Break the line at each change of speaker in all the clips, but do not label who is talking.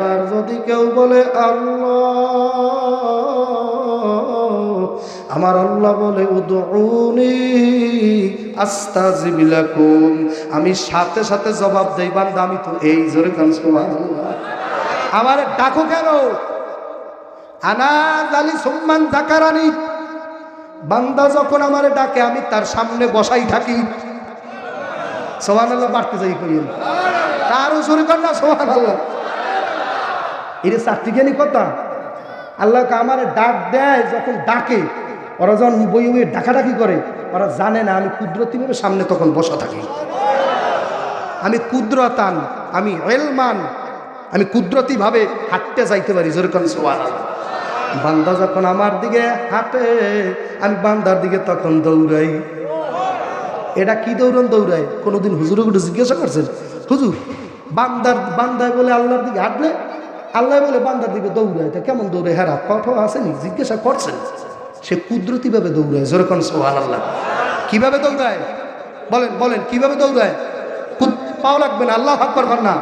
একবার যদি কেউ বলে, আল্লাহ আমার আল্লাহ বলে, উদউনি আস্তাজিবিলাকুম আমি সাথে সাথে জবাব দেই, বান্দা, আমি তো এই জোরে কান আমার ডাকো কেন? আনা জালি সুম্মান জাকারানি। বান্দা যখন আমার ডাকে, আমি তার সামনে বসাই থাকি। সোহানাল্লাহ বাড়তে যাই করিয়েন। তারও শুরু কর না সোহানাল্লাহ এটা চারটিখানি কথা। আল্লাহকে আমার ডাক দেয় যখন ডাকে, ওরা যখন বই বই ডাকাডাকি করে, ওরা জানে না আমি কুদরতিভাবে সামনে তখন বসা থাকি। আমি কুদরতান, আমি এলমান আমি কুদরতিভাবে হাঁটতে যাইতে পারি যেরকম সোয়াল বান্দা যখন আমার দিকে হাঁটে, আমি বান্দার দিকে তখন দৌড়াই। এটা কি দৌড়ন দৌড়ায়? কোনোদিন হুজুরে গুলো জিজ্ঞাসা করছেন? হুজুর, বান্দার, বান্দায় বলে আল্লাহর দিকে হাঁটলে আল্লাহ বলে বান্দার দিকে দৌড়ায়। তা কেমন দৌড়ে হ্যাঁ রাত পাঠাও আসেনি, জিজ্ঞাসা করছেন সে কুদরতিভাবে দৌড়ায় যেরকম সোহান আল্লাহ কীভাবে দৌড়ায়? বলেন বলেন, কীভাবে দৌড়ায়? পাও লাগবে না, আল্লাহ ভাগ করবেন না।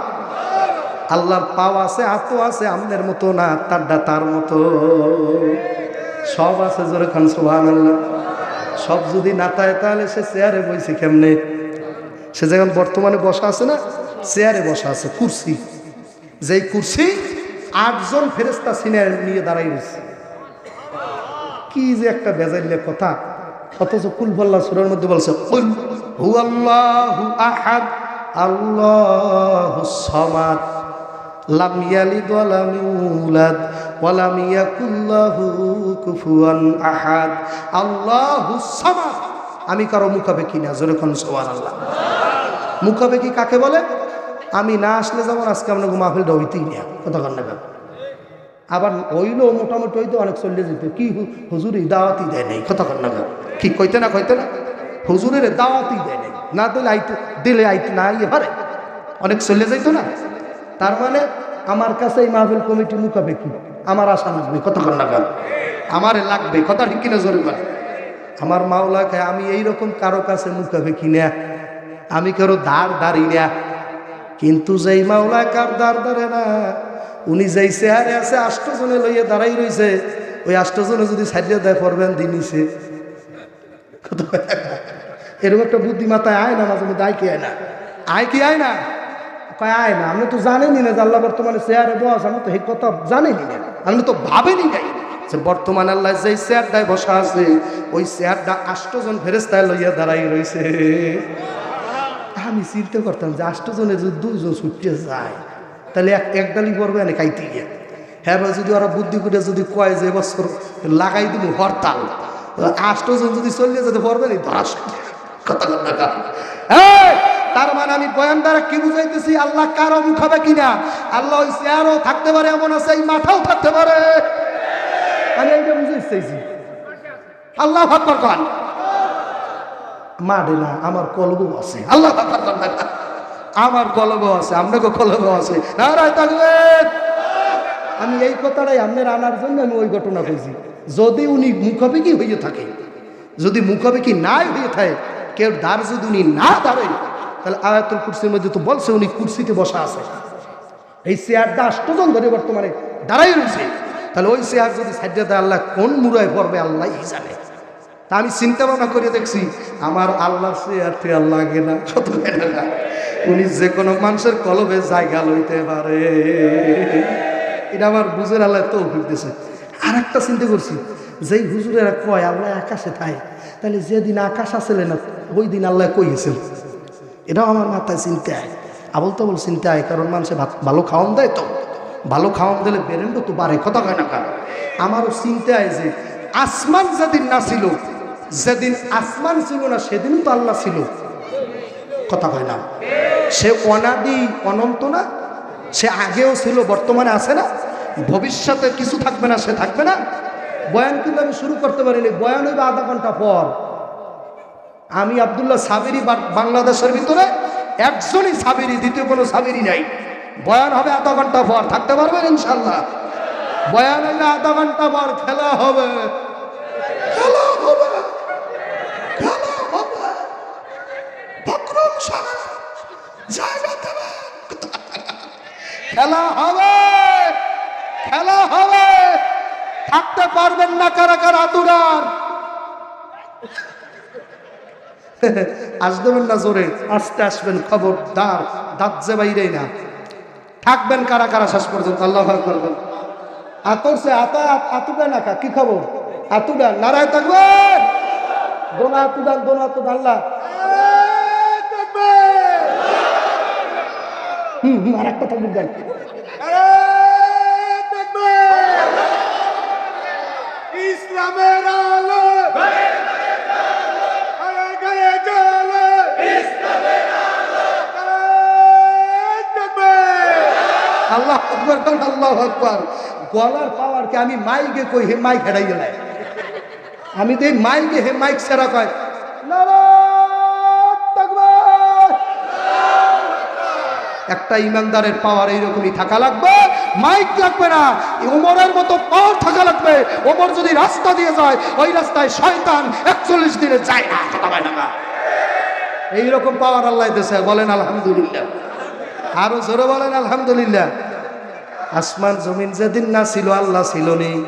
আল্লাহর পাও আছে, হাতও আছে আমনের মতো না তারটা তার মতো। সব আছে যেরকম সোহান আল্লাহ সব যদি না থাকে তাহলে সে চেয়ারে বইছে কেমনে? সে যেমন বর্তমানে বসা আছে না, চেয়ারে বসা আছে, কুর্সি। যেই কুর্সি আটজন ফেরেস্তা সিনিয়র নিয়ে দাঁড়াই রয়েছে। কি যে একটা বেজাইলে কথা। অথচ কুল কুলবল্লা সুরের মধ্যে বলছে আল্লাহু আহাদ আল্লাহু আহাদ আল্লাহু আমি কারও মুখাপেক্ষি না, জোরে কোন সুবহানাল্লাহ মুখাপেক্ষি কাকে বলে? আমি না আসলে যেমন আজকে আপনাকে মাহফিলটা হইতেই না, কথা কন না আবার হইল মোটামুটি হইতে অনেক চলে যেত কি হুজুরি দাওয়াতি দেয় নাই, কথা কন না কেন? কি কইতে না কইতে না? হুজুরের দাওয়াতি দেয় নাই। না দিলে আইতে দিলে আইতে না ইয়ে পারে। অনেক চলে যাইতো না। তার মানে আমার কাছে এই মাহফিল কমিটি মুখাপেক্ষি। আমার আশা লাগবে না কেন? আমারে লাগবে, কথা ঠিক কিনা জোরে বলে আমার মাওলাকে আমি এইরকম কারও কাছে মুখাপেক্ষি না। আমি কারও দাঁড় দাঁড়ি না। কিন্তু যেই মাওলা কার দাঁড় দাঁড়ে না, উনি যেই চেহারে আছে, আষ্টজনে লইয়ে দাঁড়াই রইছে। ওই আষ্টজনে যদি সারিয়ে দেয়, পড়বেন দিনিছে এরকম একটা বুদ্ধি মাথায় আয় না, মাঝে মধ্যে আয় কি আয় না? আয় কি আয় না? কয় আয় না আপনি তো জানেনই না যে আল্লাহ বর্তমানে চেয়ারে বস আমি তো এই কথা জানেনি না। আপনি তো ভাবেনি নাই যে বর্তমান আল্লাহ যেই চেয়ারটায় বসা আছে, ওই চেয়ারটা আষ্টজন ফেরেস্তায় লইয়া দাঁড়াই রইছে। আমি চিন্তা করতাম যে আষ্টজনে যদি দুজন ছুটতে যায়, তাহলে এক এক ডালি পড়বে না খাইতে গিয়ে। হ্যাঁ যদি ওরা বুদ্ধি করে যদি কয় যে বছর লাগাই দিব হরতাল আষ্টজন যদি চলিয়ে যেতে পারবে না ধরা কথা কথা কথা। তার মানে আমি বয়ান দ্বারা কি বুঝাইতেছি? আল্লাহ কারও মুখ হবে কিনা? আল্লাহ ওই চেয়ারও থাকতে পারে, এমন আছে, এই মাথাও থাকতে পারে। আমি এইটা বুঝাইতে চাইছি আল্লাহ ভাববার কন। মারে না আমার কলব আছে। আল্লাহ। আমার কলব আছে, আপনাকে কলব আছে। নারায় থাকবে আমি এই কথাটাই আপনার আনার জন্য আমি ওই ঘটনা কইছি। যদি উনি মুখাপেক্ষি হয়ে থাকে, যদি মুখাপেক্ষি নাই হয়ে থাকে, কেউ দ্বার যদি উনি না দাঁড়ায় তাহলে আয়াতুল কুরসির মধ্যে তো বলছে উনি কুর্সিতে বসা আছে। এই চেয়ারটা আষ্টজন ধরে বর্তমানে দাঁড়াই রয়েছে। তাহলে ওই চেয়ার যদি সাইডে আল্লাহ কোন মুরায় পড়বে, আল্লাহ জানে তা আমি চিন্তা ভাবনা করে দেখছি, আমার আল্লাহ চেয়ারটি আল্লাহ লাগে না, কত উনি যে কোনো মানুষের কলবে জায়গা লইতে পারে। এটা আমার বুঝের আল্লাহ তো দিতেছে আর একটা চিন্তা করছি, যেই হুজুরেরা কয়, আল্লাহ আকাশে থাকে তাহলে যেদিন আকাশ আসলে না, ওই দিন আল্লাহ কইয়েছেন এটাও আমার মাথায় চিন্তা হয় আবল তাবল চিন্তা হয় কারণ মানুষে ভাত, ভালো খাওয়ান দেয় তো। ভালো খাওয়ান দিলে বেরেন্ডও তো বাড়ে, কথা কয় না কার আমারও চিন্তা হয় যে, আসমান যেদিন না ছিল যেদিন আসমান ছিল না, সেদিনও তো আল্লাহ ছিল। কথা কয় না। সে অনাদি অনন্ত না, সে আগেও ছিল, বর্তমানে আছে না, ভবিষ্যতে কিছু থাকবে না, সে থাকবে না। বয়ান কিন্তু আমি শুরু করতে পারিনি, বয়ান হইবে আধা ঘণ্টা পর। আমি আবদুল্লাহ সাবেরি বাংলাদেশের ভিতরে একজনই সাবেরি, দ্বিতীয় কোনো সাবেরি নাই। বয়ান হবে আধা ঘণ্টা পর, থাকতে পারবেন ইনশাল্লাহ বয়ান হইলে আধা ঘণ্টা পর খেলা হবে খেলা হবে খেলা হবে ফখরুল সাহেব খেলা হবে খেলা হবে। থাকতে পারবেন না কারা কারা আতুরার আসবেন না জোরে, আসতে আসবেন খবরদার, দাঁত যে বাইরেই না। থাকবেন কারা কারা শেষ পর্যন্ত, আল্লাহ করবেন আতরছে আতা আতুডা না কা খবর? আতুডা নারায় থাকবে দোনা আতুডান দোনা আতুড আল্লাহ। হুম হুম আর একটা থাকবে দেন।
ইসলামের আলো।
আল্লাহ আকবর আল্লাহ আকবর? গলার পাওয়ারকে আমি মাইকে কই হে মাইক হেরাই গেলাই আমি তো এই মাইকে হে মাইক সেরা কয়। নারায়ণ একটা ইমানদারের পাওয়ার এইরকমই থাকা লাগবে। মাইক লাগবে না। ওমরের মতো পাওয়ার থাকা লাগবে। ওমর যদি রাস্তা দিয়ে যায়, ওই রাস্তায় শয়তান একচল্লিশ দিনে যায় না এইরকম পাওয়ার আল্লাহ দেশে বলেন আলহামদুলিল্লাহ। আরও জোরে বলেন আলহামদুলিল্লাহ। আসমান, জমিন যেদিন না ছিল, আল্লাহ ছিল নেই।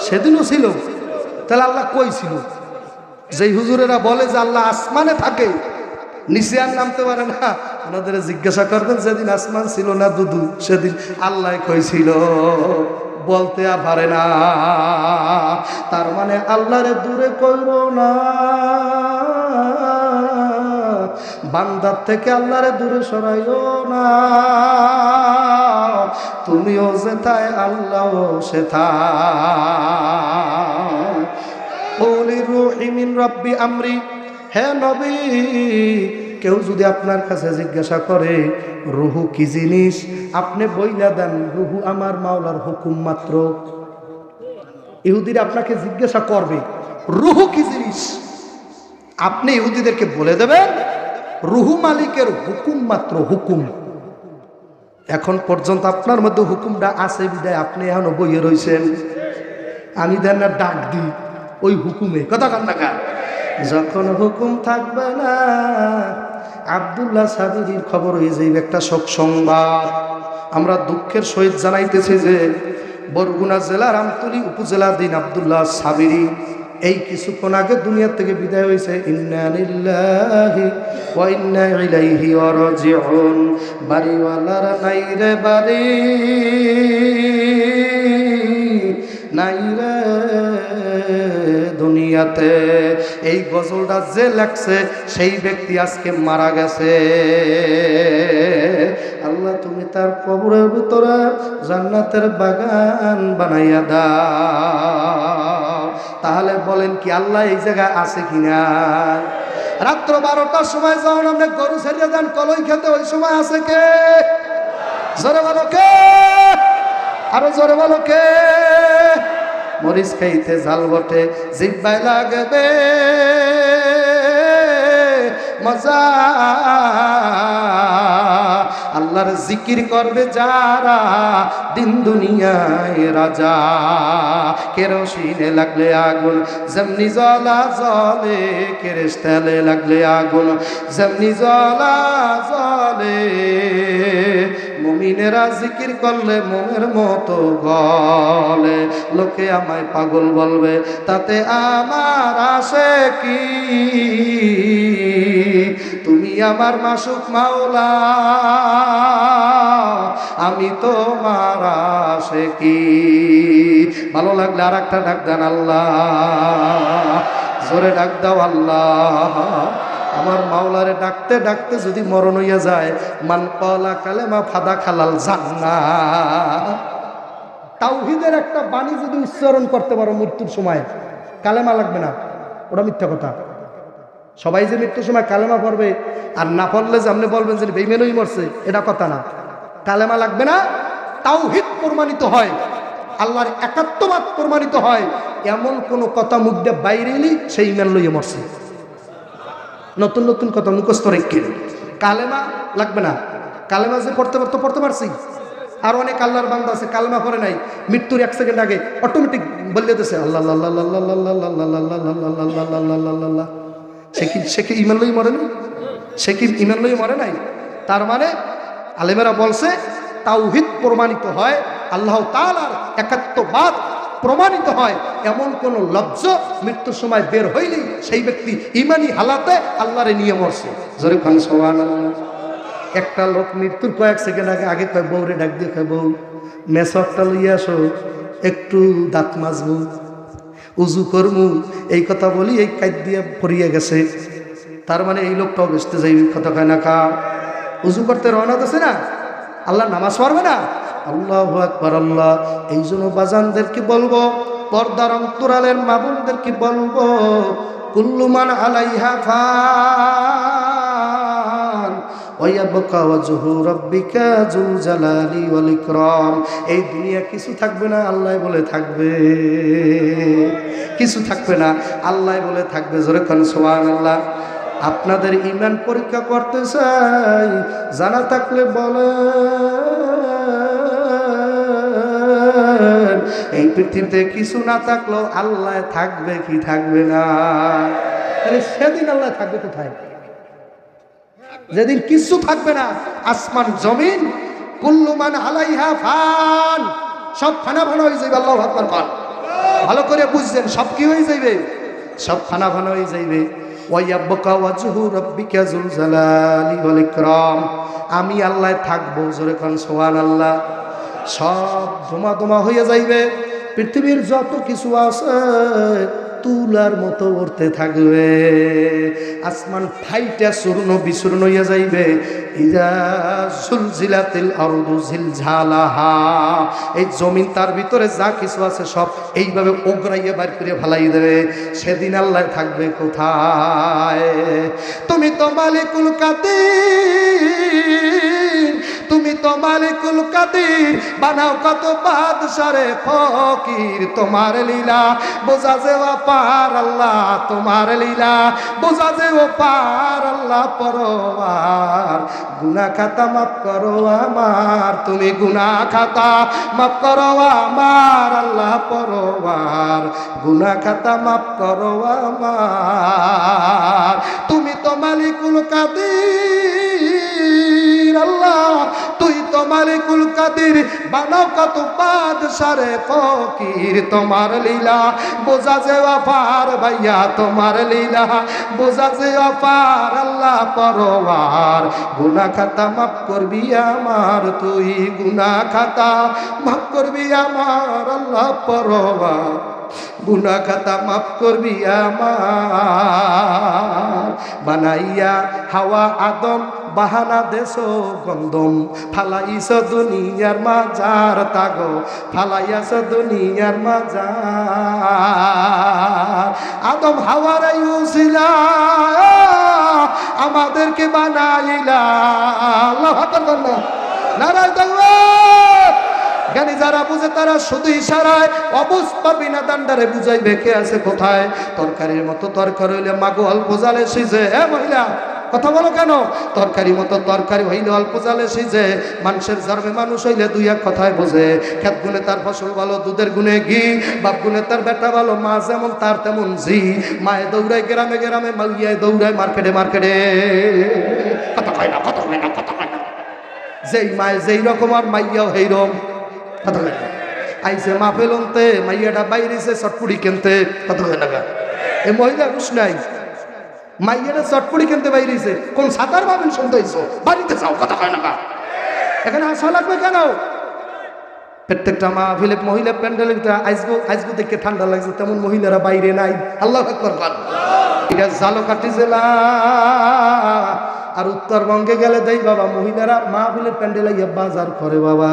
সেদিনও ছিল। তাহলে আল্লাহ কই ছিল? যেই হুজুরেরা বলে যে আল্লাহ আসমানে থাকে, নিচে আর নামতে পারে না। ওনাদের জিজ্ঞাসা করবেন, যেদিন আসমান ছিল না দুদু সেদিন আল্লাহ কইছিল, বলতে আর পারে না। তার মানে আল্লাহরে দূরে কইর না। বান্দার থেকে আল্লাহরে দূরে সরাইও না। তুমিও যেথায় আল্লাহ বলি রহিমিন রব্বি আমরি, হে নবী কেউ যদি আপনার কাছে জিজ্ঞাসা করে, রুহু কি জিনিস? আপনি বইলা দেন, রুহু আমার মাওলার হুকুম মাত্র। ইহুদিরা আপনাকে জিজ্ঞাসা করবে, রুহু কি জিনিস? আপনি ইহুদিদেরকে বলে দেবেন, রুহু মালিকের হুকুম মাত্র, হুকুম। এখন পর্যন্ত আপনার মধ্যে হুকুমটা আছে বিদায়, আপনি এখনও বইয়ে রয়েছেন আমি দেন না ডাক দিই, ওই হুকুমে। কথা কান না যখন হুকুম থাকবে না আবদুল্লাহ সাবিরির খবর হয়ে যাইবে একটা শোক সংবাদ। আমরা দুঃখের সহিত জানাইতেছি যে, বরগুনা জেলার আমতলি উপজেলাধীন আবদুল্লাহ সাবিরি এই কিছুক্ষণ আগে দুনিয়ার থেকে বিদায় হয়েছে। বাড়িওয়ালার, নাই রে বাড়ি, নাই রে দুনিয়াতে। এই গজলটা যে লেখছে, সেই ব্যক্তি আজকে মারা গেছে। আল্লাহ তুমি তার কবরের ভিতরে জান্নাতের বাগান বানাইয়া দাও। তাহলে বলেন কি, আল্লাহ এই জায়গায় আছে কিনা রাত্র বারোটার সময় যখন আপনি গরু ছেড়ে যান কলই খেতে, ওই সময় আছে কে? জোরে বলো কে? আরও জোরে বলো কে? মরিচ খাইতে জাল বটে জিব্বাই লাগবে। মজা। আল্লাহর জিকির করবে যারা দিন দুনিয়ায় রাজা। কেরোসিনে লাগলে আগুন, যেমনি জলা জলে কেরেস তেলে লাগলে আগুন, যেমনি জলা জলে। মুমিনেরা জিকির করলে মোমের মতো গলে। লোকে আমায় পাগল বলবে, তাতে আমার আসে কি? তুমি আমার মাসুক মাওলা, আমি তো মারা আসে কি? ভালো লাগলে আর একটা ডাক দেন আল্লাহ। জোরে ডাক দাও আল্লাহ। আমার মাওলারে ডাকতে ডাকতে যদি মরণ হইয়া যায়, মান কলা কালেমা ফাদা খালাল জান্না তাওহিদের একটা বাণী যদি উচ্চারণ করতে পারো মৃত্যুর সময়, কালেমা লাগবে না, ওটা মিথ্যা কথা। সবাই যে মৃত্যুর সময় কালেমা পড়বে, আর না পড়লে যে আপনি বলবেন যে বেইমেনই মরছে, এটা কথা না। কালেমা লাগবে না, তাওহিদ প্রমাণিত হয়, আল্লাহর একাত্মবাদ প্রমাণিত হয়, এমন কোনো কথা মুখ দিয়ে বাইরে এলি, সেই ইমান লইয়ে মরছে। নতুন নতুন কথা মুখস্থ রেখে কালেমা লাগবে না কালেমা যে পড়তে পারতো পড়তে পারছি আর অনেক আল্লাহর বান্দা আছে কালমা পরে নাই মৃত্যুর এক সেকেন্ড আগে অটোমেটিক বললে দিয়েছে আল্লাহ আল্লাহ সে কি সে কি ইমান লই মরে নাই সে কি ইমান লই মরে নাই তার মানে আলেমেরা বলছে তাওহিদ প্রমাণিত হয় আল্লাহ তালার একাত্মবাদ প্রমাণিত হয়, এমন কোন লজ্জ মৃত্যুর সময় বের হইলেই সেই ব্যক্তি ইমানি হালাতে আল্লাহরে নিয়ে মরছে। জোরে খান সোহান একটা লোক মৃত্যুর কয়েক সেকেন্ড আগে আগে কয়, বউরে ডাক দিয়ে কয়, বউ মেসকটা লইয়া আসো, একটু দাঁত মাজবো, উজু করমু এই কথা বলি, এই কাজ দিয়ে পড়িয়ে গেছে। তার মানে এই লোকটাও বেসতে যাইবে। কথা কয় না কা উজু করতে রওনা দিছে না? আল্লাহ নামাজ পড়বে না? আল্লাহ আকবর, আল্লাহ। এই জন্য বাজানদেরকে বলব, পর্দার অন্তরালের মাবুনদেরকে বলব, কুল্লুমান আলাইহা ফান ওয়াবকা ওয়াজহু রাব্বিকা যুল এই দুনিয়া কিছু থাকবে না, আল্লাহ বলে থাকবে। কিছু থাকবে না, আল্লাহ বলে থাকবে। জোরে খান সুবহানাল্লাহ। আপনাদের ইমান পরীক্ষা করতে চাই, জানা থাকলে বলেন। এই পৃথিবীতে কিছু না থাকলেও আল্লাহ থাকবে কি থাকবে না? সেদিন আল্লাহ থাকবে কোথায়? যেদিন কিছু থাকবে না, আসমান, জমিন কুল্লুমান আলাইহা ফান, সব ফানা ফানা হয়ে যাবে আল্লাহ আকবার কর ভালো করে বুঝছেন, সব কি হয়ে যাইবে? সব ফানা ফানা হয়ে যাইবে। আমি আল্লাহ থাকব, জোরে কোন, সুবহানাল্লাহ। সব ধোমা ধোমা হয়ে যাইবে। পৃথিবীর যত কিছু আছে তুলার মতো উঠতে থাকবে। আসমান ফাইটা চূর্ণ বিচূর্ণ হইয়া যাইবে। এই জমিন তার ভিতরে যা কিছু আছে সব এইভাবে ওগরাইয়া বাইর করে ফালাই দেবে। সেদিন আল্লাহ থাকবে কোথায়? তুমি তো মালিকুল তো মালিকুল কাদির, বানাও কত বাদশারে ফকির, তোমার লীলা। বোঝা যে পার আল্লাহ, তোমার লীলা। বোঝা যে পার আল্লাহ, পরোয়ার। গুনা খাতা মাফ করো আমার, তুমি গুনা খাতা মাফ করো আমার, আল্লাহ পরোয়ার। গুনা খাতা মাফ করো আমার। তুমি তো মালিকুল কাদির, আল্লাহ। তুই তো মালিকুল কাদির বানাও কত বাদশারে ফকির, তোমার লীলা। বোঝা যে অপার ভাইয়া, তোমার লীলা। বোঝা যে অপার আল্লাহ পরোয়ার। গুনা খাতা মাফ করবি আমার, তুই গুনা খাতা মাফ করবি আমার, আল্লাহ পরোয়ার। গুনা খাতা মাফ করবি আমার। বানাইয়া হাওয়া আদম বাহানা দেশ গন্ধম। ফালাইস দুনিয়ার মাজার তাগো ফালাইয়াস দুনিয়ার মাজার। আদম হাওয়ার উছিলা আমাদেরকে বানাইলা। আল্লাহ হাতার নারায় যারা বুঝে তারা শুধু ইশারায় অবস্থা বিনা দান্ডারে বুঝাই বেঁকে আছে কোথায়। তরকারির মতো তরকারি হইলে মাগো অল্প জালে সিজে হ্যাঁ মহিলা। কথা বলো কেন? তরকারি মতো তরকারি হইলে অল্প জালে সিজে মানুষের জন্মে মানুষ হইলে দুই এক কথায় বোঝে। খেত গুনে তার ফসল ভালো, দুধের গুনে ঘি, বাপ গুনে তার বেটা ভালো, মা যেমন তার তেমন জি মায়ে দৌড়ায় গ্রামে গ্রামে মাইয়ায় দৌড়ায় মার্কেটে মার্কেটে। যেই মায় যেই রকম আর মাইয়াও কয় না। আইসে মা ফেলনতে মাইয়াটা বাইরেছে চটপুড়ি কিনতে। না এ মহিলা রুশ নাই। মাইয়াটা চটপুড়ি কিনতে বাইরেছে। কোন সাঁতার ভাবেন শুনতে হইছো বাড়িতে যাও, কথা কয় না এখানে আসা লাগবে কেন? প্রত্যেকটা মা ফিলে মহিলা প্যান্ডেল আজগো আজগো দেখতে ঠান্ডা লাগছে, তেমন মহিলারা বাইরে নাই। আল্লাহ এটা জালকাঠি জেলা। আর উত্তরবঙ্গে গেলে দেই বাবা, মহিলারা মা ফিলে প্যান্ডেল বাজার করে বাবা।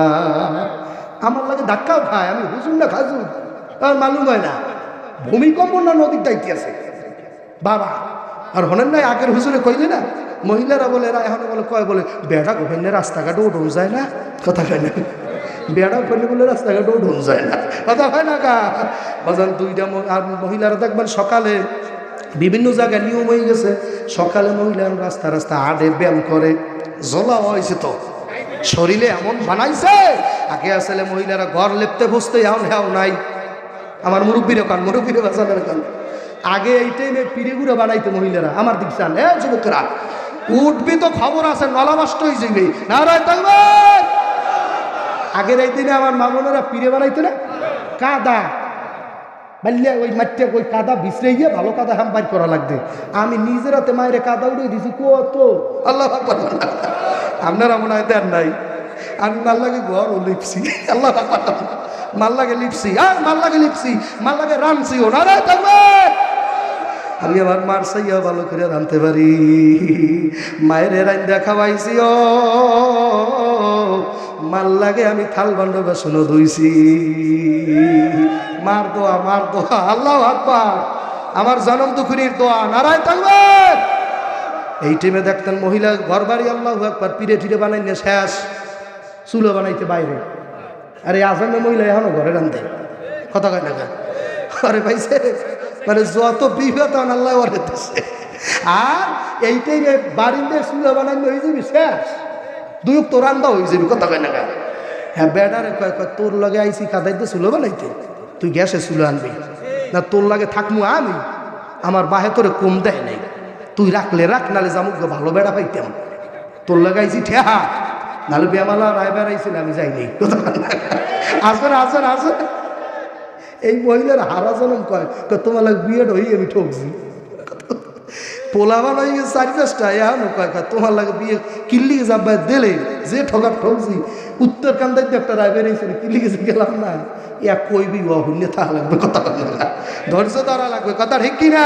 আমার লাগে ধাক্কাও খায়, আমি হুজুর না খাজু আর মালুম হয় না। ভূমিকম্প না নদীর দায়িত্ব আছে? বাবা আর হনেন নাই, আগের হুজুরে কইলে না? মহিলারা বলে, এরা এখন বলে, কয় বলে, বেড়া গোভেন্যে রাস্তাঘাটে উঠুন যায় না? কথা কয় না। বেড়া ফেলে বলে রাস্তাঘাটে উঠুন যায় না। কথা হয় না কা বাজান দুইটা আর মহিলারা দেখবেন সকালে বিভিন্ন জায়গায় নিয়ম হয়ে গেছে। সকালে মহিলারা রাস্তা রাস্তা আডে ব্যায়াম করে জলা হয়েছে তো। শরীরে এমন বানাইছে, আগে আসলে মহিলারা ঘর লেপতে বসতে এমন হ্যাও নাই। আমার মুরব্বীরা কান মুরব্বীরা বাঁচানোর কান। আগে এই টাইমে পিড়িগুড়ো বানাইতো মহিলারা। আমার দিক চান এ যুবকরা, উঠবি তো খবর আছে নলা নষ্ট হয়ে যাবে নারায় থাকবেন আগের এই দিনে আমার মামনেরা পিড়ে বানাইতো না? কাদা। বাল্যা ওই মাঠটা ওই কাদা বিছড়ে গিয়ে ভালো কাদা হাম বাইর করা লাগবে। আমি নিজের হাতে মায়ের কাদা উড়ে দিছি, কত? আল্লাহ। আপনারা মনে হয় দেন নাই। আমি মাল্লাকে ঘর ও লিপসি। আল্লাহ। মাল্লাকে লিপসি, আর মাল্লাকে লিপসি মাল্লাকে রানছি ও। না রে থাকবেন আমি আবার মার সাইয়া ভালো করে রানতে পারি। মায়ের রান দেখা পাইছি ও। মাল লাগে আমি থাল বান্ড বেসনও ধুইছি। মার দোয়া মার দোয়া, আল্লাহ আকবার। আমার জনম দুখুরির দোয়া, নারায় থাকবেন এই টাইমে দেখতেন মহিলা ঘর বাড়ি আল্লাহ একবার পিড়ে টিড়ে বানাই নিয়ে শেষ। চুলো বানাইতে বাইরে। আরে আসামে মহিলা এখনও ঘরে রান্ধে কথা কয় না? আরে ভাইছে মানে যত বিপদ আল্লাহ ওরে আর এইটাই টাইমে বাড়িতে চুলো বানাই হয়ে যাবি, শেষ। দুই তো রান্দা হয়ে যাবি, কথা কয় না কয়? হ্যাঁ বেডারে কয় কয়, তোর লগে আইসি কাদাইতে চুলো বানাইতে। তুই গ্যাসে চুলো আনবি। না, তোর লাগে থাকমু আমি? আমার বাহে তোরে কম দেয় নাই। তুই রাখলে রাখ, নালে জামুক ভালো বেড়া পাইতাম। তোর লাগাইছি ঠেহা নাহলে বেমালা রায় বেড়াইছিল, আমি যাইনি। আসবেন আসবেন আসেন এই মহিলার হারা জনম কয়? তোমার লাগে বিয়েড হই আমি ঠকছি। পোলাবান হয়ে গেছে চারি পাঁচটা এখনও কয়, তোমার লাগে বিয়ে কিল্লি যাবার দিলে, যে ঠকার ঠকছি। উত্তর তো একটা রায় বেরিয়েছে কিল্লি গেছে গেলাম না। ইয়া কইবি অহুন্যে থাকা লাগবে কথা ধৈর্য ধরা লাগবে, কথা ঠিক কিনা?